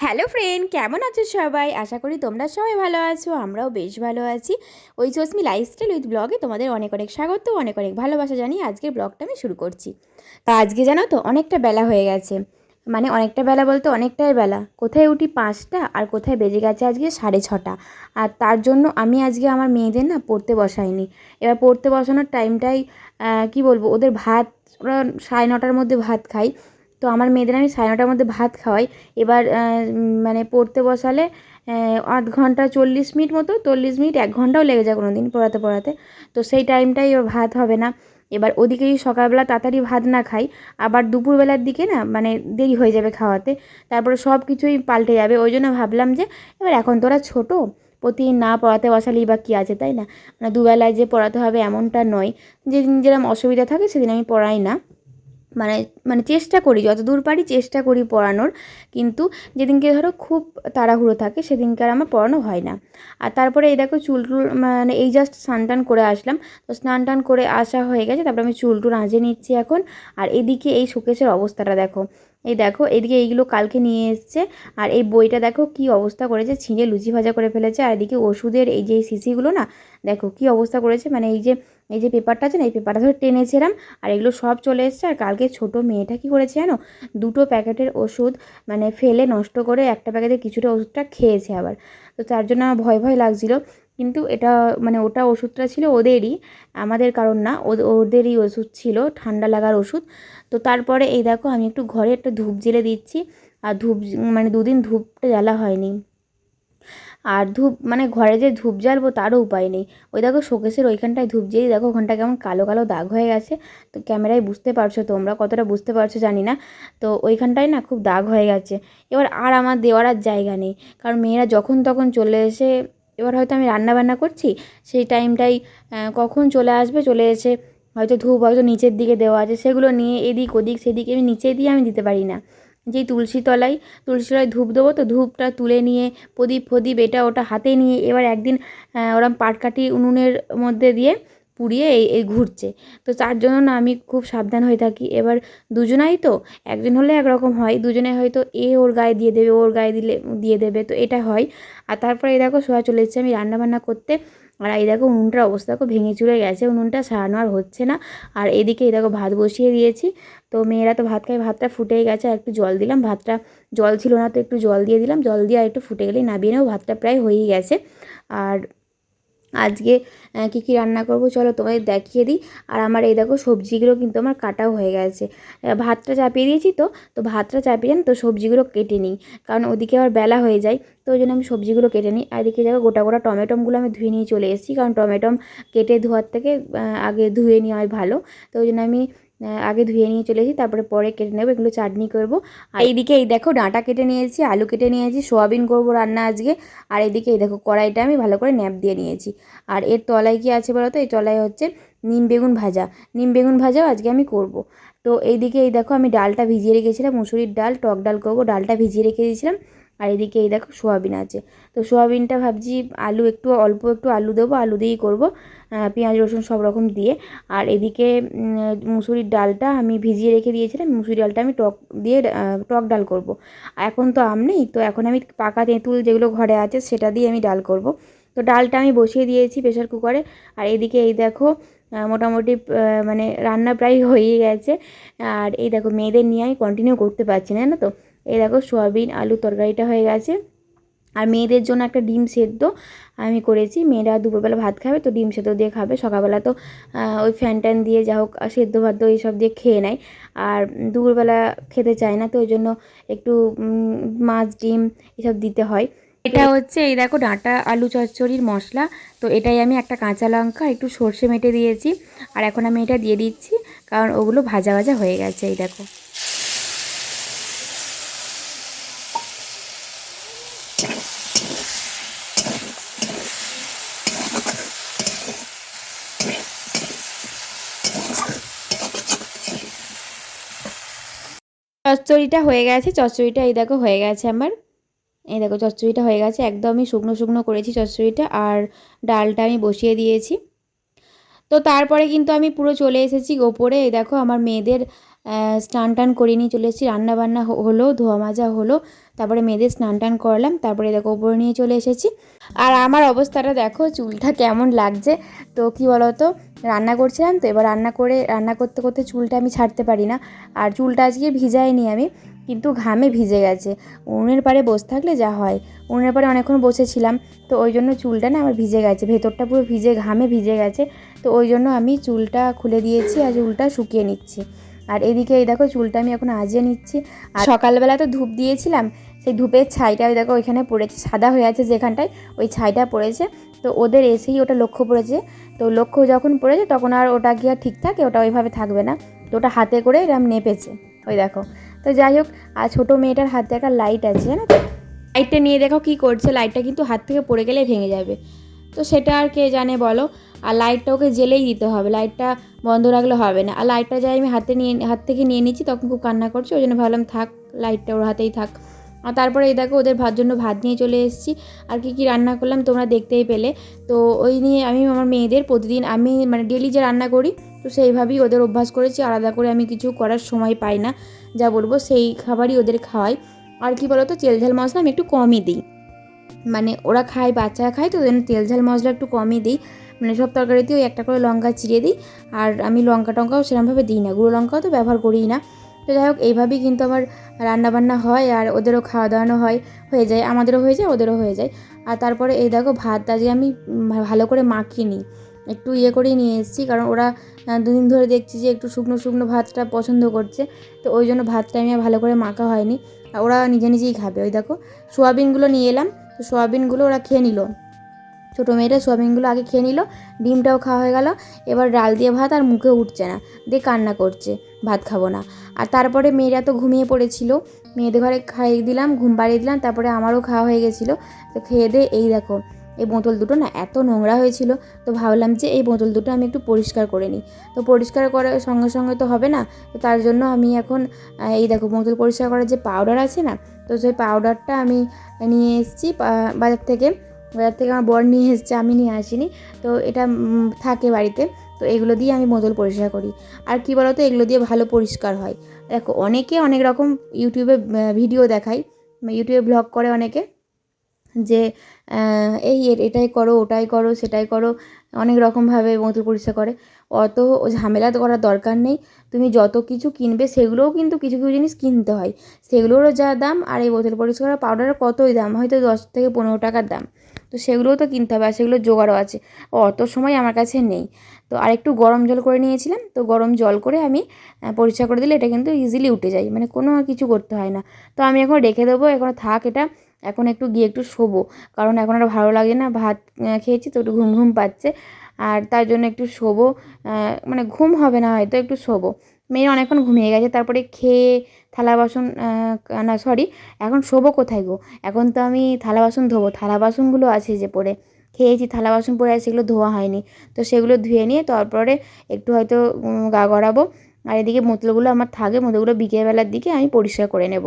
Hello friend, কেমন আছো সবাই? আশা করি তোমরা সবাই ভালো আছো, আমরাও বেশ ভালো আছি। ওই চশমি লাইফস্টাইল উইথ ব্লগে তোমাদের অনেক অনেক স্বাগত, অনেক অনেক ভালোবাসা জানিয়ে আজকের ব্লগটা আমি শুরু করছি। তা আজকে জানো তো, অনেকটা বেলা হয়ে গেছে। মানে অনেকটা বেলা বলতে অনেকটাই বেলা। কোথায় উঠি পাঁচটা আর কোথায় বেজে গেছে আজকে সাড়ে ছটা। আর তার জন্য আমি আজকে আমার মেয়েদের না পড়তে বসাইনি। এবার পড়তে বসানোর টাইমটাই কি বলব, ওদের ভাত, ওরা সাড়ে নটার মধ্যে ভাত খাই তো আমার মেয়েদের আমি সাড়ে নটার মধ্যে ভাত খাওয়াই। এবার মানে পড়তে বসালে আধ ঘণ্টা চল্লিশ মিনিট মতো, চল্লিশ মিনিট এক ঘন্টাও লেগে যায় কোনো দিন পড়াতে পড়াতে। তো সেই টাইমটাই ভাত হবে না। এবার ওদিকে যদি সকালবেলা তাড়াতাড়ি ভাত না খাই, আবার দুপুরবেলার দিকে না মানে দেরি হয়ে যাবে খাওয়াতে। তারপরে সব কিছুই পাল্টে যাবে। ওই জন্য ভাবলাম যে, এবার এখন তোরা ছোটো, প্রতিদিন না পড়াতে বসালেই বা কী আছে, তাই না? মানে দুবেলায় যে পড়াতে হবে এমনটা নয়। যেদিন যেরকম অসুবিধা থাকে সেদিন আমি পড়াই না। মানে মানে চেষ্টা করি যতদূর পারি চেষ্টা করি পড়ানোর। কিন্তু যেদিনকে ধরো খুব তাড়াহুড়ো থাকে সেদিনকে আর আমার পড়ানো হয় না। আর তারপরে এই দেখো চুল টুল মানে এই জাস্ট স্নান টান করে আসলাম। তো স্নান টান করে আসা হয়ে গেছে, তারপরে আমি চুল টুল আঁচে নিচ্ছি এখন। আর এদিকে এই শোকেসের অবস্থাটা দেখো। এই দেখো, এদিকে এইগুলো কালকে নিয়ে এসছে। আর এই বইটা দেখো কি অবস্থা করেছে, ছিঁড়ে লুচি ভাজা করে ফেলেছে। আর এদিকে ওষুধের এই যে শিশিগুলো না, দেখো কি অবস্থা করেছে। মানে এই যে এই যে পেপারটা আছে না, এই পেপারটা ধরে টেনেছিলাম আর এগুলো সব চলে এসছে। আর কালকে ছোট মেয়েটা কি করেছে জানো? দুটো প্যাকেটের ওষুধ মানে ফেলে নষ্ট করে একটা প্যাকেটে কিছুটা ওষুধটা খেয়েছে আবার। তো তার জন্য আমার ভয় ভয় লাগছিল। কিন্তু এটা মানে ওটা ওষুধটা ছিল ওদেরই, আমাদের কারণ না ওদেরই ওষুধ ছিল, ঠান্ডা লাগার ওষুধ। তো তারপরে এই দেখো আমি একটু ঘরে একটা ধূপ জেলে দিচ্ছি। আর ধূপ মানে দুদিন ধূপটা জ্বালা হয়নি। আর ধূপ মানে ঘরে যে ধূপ জ্বালবো তারও উপায় নেই। ওই দেখো শোকেসের ওইখানটায় ধূপ জ্বেলে দেখো ওখানটা কেমন কালো কালো দাগ হয়ে গেছে। তো ক্যামেরায় বুঝতে পারছ তোমরা, কতটা বুঝতে পারছ জানি না। তো ওইখানটায় না খুব দাগ হয়ে গেছে। এবার আর আমার দেওয়ার আর জায়গা নেই। কারণ মেয়েরা যখন তখন চলে এসে, এবার হয়তো আমি রান্না বান্না করছি, সেই টাইমটাই কখন চলে আসবে চলে এসে হয়তো ধূপ হয়তো নিচের দিকে দেওয়া আছে, সেগুলো নিয়ে এদিক ওদিক, সেদিক আমি নিচে দিয়ে আমি দিতে পারি না। যেই তুলসী তলায় তুলসী তলায় ধূপ দেবো তো ধূপটা তুলে নিয়ে, প্রদীপ ফদীপ এটা ওটা হাতে নিয়ে এবার একদিন ওরম পাটকাঠি উনুনের মধ্যে দিয়ে পুড়িয়ে এই এই ঘুরছে। তো তার জন্য না আমি খুব সাবধান হয়ে থাকি। এবার দুজনাই তো একজন হলে একরকম হয়, দুজনে হয়তো এ ওর গায়ে দিয়ে দেবে ওর গায়ে দিলে, দিয়ে দেবে, তো এটা হয়। আর তারপরে এই দেখো সোয়া চলে এসেছে। আমি রান্না বান্না করতে আর এই দেখো উনুনটার অবস্থা দেখো ভেঙে চুরে গেছে, উনুনটা সারানো আর হচ্ছে না। আর এদিকে এই দেখো ভাত বসিয়ে দিয়েছি। তো মেয়েরা তো ভাত খায়, ভাতটা ফুটেই গেছে আর একটু জল দিলাম। ভাতটা জল ছিল না, তো একটু জল দিয়ে দিলাম। জল দিয়ে আর একটু ফুটে গেলেই নাবিয়ে নেব ভাতটা প্রায় হয়েই গেছে। আর আজকে কী কী রান্না করব চলো তোমাদের দেখিয়ে দিই। আর আমার এই দেখো সবজিগুলো কিন্তু আমার কাটাও হয়ে গেছে। ভাতটা চাপিয়ে দিয়েছি তো তো ভাতটা চাপিয়ে যান তো সবজিগুলো কেটে নিই। কারণ ওদিকে আবার বেলা হয়ে যায়, তো ওই জন্য আমি সবজিগুলো কেটে নিই। আর এদিকে দেখো গোটা গোটা টমেটোমগুলো আমি ধুয়ে নিয়ে চলে এসেছি, কারণ টমেটম কেটে ধোয়ার থেকে আগে ধুয়ে নেওয়াই ভালো। তো ওই জন্য আমি আগে ধুয়ে নিয়ে চলে এসেছি, তারপরে পরে কেটে নেব, এগুলো চাটনি করব। আর এইদিকে এই দেখো ডাঁটা কেটে নিয়েছি, আলু কেটে নিয়েছি, সোয়াবিন করব রান্না আজকে। আর এদিকে এই দেখো কড়াইটা আমি ভালো করে ন্যাপ দিয়ে নিয়েছি। আর এর তলায় কি আছে বলো তো? এই তলায় হচ্ছে নিম বেগুন ভাজা। নিম বেগুন ভাজাও আজকে আমি করব। তো এইদিকে এই দেখো আমি ডালটা ভিজিয়ে রেখেছিলাম, মুসুরির ডাল, টক ডাল করব, ডালটা ভিজিয়ে রেখে দিয়েছিলাম। আর এদিকে এই দেখো সোয়াবিন আছে। তো সোয়াবিনটা ভাবছি আলু একটু, অল্প একটু আলু দেবো, আলু দিয়েই করব পেঁয়াজ, রসুন সব রকম দিয়ে। আর এদিকে মুসুরির ডালটা আমি ভিজিয়ে রেখে দিয়েছিলাম মুসুরি ডালটা আমি টক দিয়ে টক ডাল করব। এখন তো আম নেই, তো এখন আমি পাকা তেঁতুল যেগুলো ঘরে আছে সেটা দিয়ে আমি ডাল করব। তো ডালটা আমি বসিয়ে দিয়েছি প্রেশার কুকারে। আর এদিকে এই দেখো মোটামুটি মানে রান্না প্রায় হয়েই গেছে। আর এই দেখো, মেয়েদের নিয়ে আমি কন্টিনিউ করতে পারছি না, জানো তো? এই দেখো সোয়াবিন, আলু তরকারিটা হয়ে গেছে। আর মেয়েদের জন্য একটা ডিম সেদ্ধ আমি করেছি। মেয়েরা দুপুরবেলা ভাত খাবে তো ডিম সেদ্ধ দিয়ে খাবে। সকালবেলা তো ওই ফ্যান ট্যান দিয়ে যা হোক সেদ্ধ ভাদ্য এইসব দিয়ে খেয়ে নেয়। আর দুপুরবেলা খেতে চায় না তো ওই জন্য একটু মাছ, ডিম এসব দিতে হয়। এটা হচ্ছে এই দেখো ডাঁটা আলু চচ্চড়ির মশলা। তো এটাই আমি একটা কাঁচা লঙ্কা, একটু সর্ষে মেটে দিয়েছি। আর এখন আমি এটা দিয়ে দিচ্ছি, কারণ ওগুলো ভাজা ভাজা হয়ে গেছে, এই দেখো। চচ্চড়িটা হয়ে গেছে, চচ্চড়িটা এই দেখো হয়ে গেছে আমার। এই দেখো চচ্চড়িটা হয়ে গেছে, একদমই শুকনো শুকনো করেছি চচ্চড়িটা আর ডালটা আমি বসিয়ে দিয়েছি। তো তারপরে কিন্তু আমি পুরো চলে এসেছি ওপরে এই দেখো আমার মেয়েদের স্নান টান করে নিয়ে চলে এসেছি। রান্না বান্না হ- হলো, ধোয়া মাজা হলো, তারপরে মেয়েদের স্নান টান করলাম, তারপরে দেখো ওপরে নিয়ে চলে এসেছি। আর আমার অবস্থাটা দেখো, চুলটা কেমন লাগছে। তো কি বলতো, রান্না করছিলাম তো, এবার রান্না করে, রান্না করতে করতে চুলটা আমি ছাড়তে পারি না। আর চুলটা আজকে ভিজাইনি আমি, কিন্তু ঘামে ভিজে গেছে। উনুনের পাড়ে বসে থাকলে যা হয়। উনুনের পাড়ে অনেকক্ষণ বসেছিলাম, তো ওই জন্য চুলটা না আমার ভিজে গেছে, ভেতরটা পুরো ভিজে, ঘামে ভিজে গেছে। তো ওই জন্য আমি চুলটা খুলে দিয়েছি আর চুলটা শুকিয়ে নিচ্ছি। আর এদিকে এই দেখো চুলটা আমি এখন আজিয়ে নিচ্ছি। আর সকালবেলা তো ধূপ দিয়েছিলাম, সেই ধূপের ছাইটা ওই দেখো ওইখানে পড়েছে, সাদা হয়ে আছে যেখানটায়, ওই ছাইটা পড়েছে। তো ওদের এসেই ওটা লক্ষ্য পড়েছে। তো লক্ষ্য যখন পড়েছে তখন আর ওটা আর ঠিক থাকে? ওটা ওইভাবে থাকবে না। তো ওটা হাতে করে এরম নেপেছে, ওই দেখো। তো যাই হোক, আর ছোটো মেয়েটার হাতে একটা লাইট আছে তো? লাইটটা নিয়ে দেখো কি করছে, লাইটটা কিন্তু হাত থেকে পড়ে গেলে ভেঙে যাবে। তো সেটা আর কে জানে বলো। আর লাইটটা ওকে জেলেই দিতে হবে। লাইটটা বন্ধ রাখলে হবে না। আর লাইটটা যাই আমি হাতে নিয়ে, হাত থেকে নিয়ে নিচ্ছি, তখন খুব কান্না করছে। ওই জন্য ভাবলাম থাক লাইটটা ওর হাতেই থাক। আর তারপরে এই দেখো, ওদের ভাত জন্য ভাত নিয়ে চলে এসেছি। আর কি কি রান্না করলাম তোমরা দেখতেই পেলে। তো ওই নিয়ে আমি আমার মেয়েদের প্রতিদিন, আমি মানে ডেলি যে রান্না করি, তো সেইভাবেই ওদের অভ্যাস করেছি। আলাদা করে আমি কিছু করার সময় পাই না। যা বলব, সেই খাবারই ওদের খাওয়াই। আর কি বলতো তেল ঝাল মশলা আমি একটু কমই দিই। মানে ওরা খায়, বাচ্চারা খায়, তো জন্য তেল ঝাল মশলা একটু কমই দিই। মানে সব তরকারিতে ওই একটা করে লঙ্কা চিড়ে দিই। আর আমি লঙ্কা টঙ্কাও সেরকমভাবে দিই না, গুঁড়ো লঙ্কাও তো ব্যবহার করিই না। তো যাই হোক, এইভাবেই কিন্তু আমার রান্নাবান্না হয় আর ওদেরও খাওয়া দাওয়ানো হয়, হয়ে যায়। আমাদেরও হয়ে যায়, ওদেরও হয়ে যায়। আর তারপরে এই দেখো, ভাত আজকে আমি ভালো করে মাখিয়ে নিই একটু ইয়ে করেই নিয়ে এসেছি, কারণ ওরা দুদিন ধরে দেখছি যে একটু শুকনো শুকনো ভাতটা পছন্দ করছে। তো ওই জন্য ভাতটা আমি ভালো করে মাখা হয়নি। ওরা নিজে নিজেই খাবে, ওই দেখো। সোয়াবিনগুলো নিয়ে এলাম তো সোয়াবিনগুলো ওরা খেয়ে নিল। ছোটো মেয়েটা সোয়াবিনগুলো আগে খেয়ে নিল, ডিমটাও খাওয়া হয়ে গেল। এবার ডাল দিয়ে ভাত আর মুখে উঠছে না, দিয়ে কান্না করছে, ভাত খাব না। আর তারপরে মেয়েরা তো ঘুমিয়ে পড়েছিল, মেয়েদের ঘরে খাইয়ে দিলাম, ঘুম বাড়িয়ে দিলাম, তারপরে আমারও খাওয়া হয়ে গেছিল। তো খেয়ে দিয়ে এই দেখো। এই বোতল দুটো না এত নোংরা হয়েছিল, তো ভাবলাম যে এই বোতল দুটো আমি একটু পরিষ্কার করে নিই। তো পরিষ্কার করার সঙ্গে সঙ্গে তো হবে না, তো তার জন্য আমি এখন এই দেখো বোতল পরিষ্কার করার যে পাউডার আছে না, তো সেই পাউডারটা আমি নিয়ে এসেছি বাজার থেকে। বাজার থেকে আমার বর নিয়ে এসেছে, আমি নিয়ে আসিনি, তো এটা থাকে বাড়িতে, তো এগুলো দিয়ে আমি বোতল পরিষ্কার করি। আর কি বলতো, এগুলো দিয়ে ভালো পরিষ্কার হয়। দেখো অনেকে অনেক রকম ইউটিউবে ভিডিও দেখায় ইউটিউবে ব্লগ করে অনেকে যে এই এটাই করো, ওটাই করো, সেটাই করো, অনেক রকমভাবে বোতল পরিষ্কার করে। অত ঝামেলা করার দরকার নেই। তুমি যত কিছু কিনবে, সেগুলোও কিন্তু কিছু কিছু জিনিস কিনতে হয়। সেগুলোরও যা দাম, আর এই বোতল পরিষ্কার করার পাউডারের কতই দাম? হয়তো দশ থেকে পনেরো টাকার দাম। তো সেগুলোও তো কিনতে হবে, আর সেগুলো জোগাড়ও আছে। অত সময় আমার কাছে নেই। তো আর একটু গরম জল করে নিয়েছিলাম। তো গরম জল করে আমি পরিষ্কার করে দিলে এটা কিন্তু ইজিলি উঠে যায়। মানে কোনো কিছু করতে হয় না। তো আমি এখন রেখে দেবো। এখন থাক এটা। এখন একটু গিয়ে একটু শোবো। কারণ এখন আর ভালো লাগে না, ভাত খেয়েছি তো একটু ঘুম ঘুম পাচ্ছে। আর তার জন্য একটু শোবো মানে ঘুম হবে না হয়তো, একটু শোবো। মেয়ে অনেকক্ষণ ঘুমিয়ে গেছে, তারপরে খেয়ে থালা বাসন না সরি এখন শোবো কোথায় গো? এখন তো আমি থালা বাসন ধোবো। থালা বাসনগুলো আছে যে পড়ে খেয়েছি, থালা বাসন পড়ে আছে সেগুলো ধোয়া হয়নি। তো সেগুলো ধুয়ে নিয়ে তারপরে একটু হয়তো গা গড়াবো। আর এদিকে বোতলগুলো আমার থাকে বোতলগুলো বিকেলবেলার দিকে আমি পরিষ্কার করে নেব।